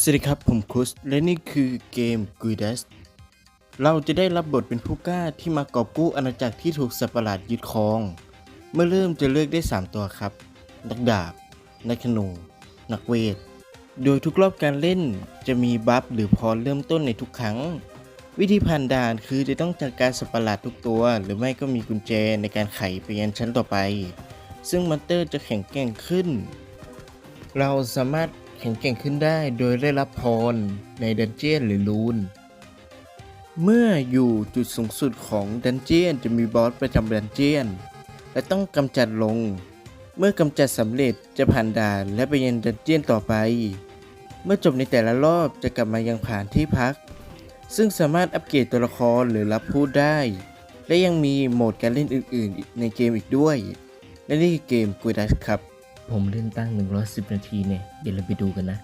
สวัสดีครับ ผมครุสและนี่คือเกม g u i d e s เราจะได้รับบทเป็นผู้กล้าที่มากอบกู้อาณาจักรที่ถูกสัตว์ประหลาดยึดครอง เมื่อเริ่มจะเลือกได้ 3 ตัวครับ นักดาบ นักธนู นักเวท โดยทุกรอบการเล่นจะมีบัฟหรือพรเริ่มต้นในทุกครั้ง วิธีผ่านด่านคือจะต้องจัดการสัตว์ประหลาดทุกตัว หรือไม่ก็มีกุญแจในการไขไปยันชั้นต่อไป ซึ่งมอนเตอร์จะแข็งแกร่งขึ้น เราสามารถ แข็งแกร่งขึ้นได้โดยได้รับพรในดันเจียนหรือลูน เมื่ออยู่จุดสูงสุดของดันเจียนจะมีบอสประจำดันเจียน และต้องกำจัดลง เมื่อกำจัดสำเร็จจะผ่านด่านและไปยังดันเจียนต่อไป เมื่อจบในแต่ละรอบจะกลับมายังผ่านที่พัก ซึ่งสามารถอัปเกรดตัวละครหรือรับพูดได้ และยังมีโหมดการเล่นอื่น ๆ ในเกมอีกด้วย และนี่คือเกมกูดัสครับ ผมเล่นตั้ง 110 นาทีเนี่ยเดี๋ยวเราไปดูกันนะ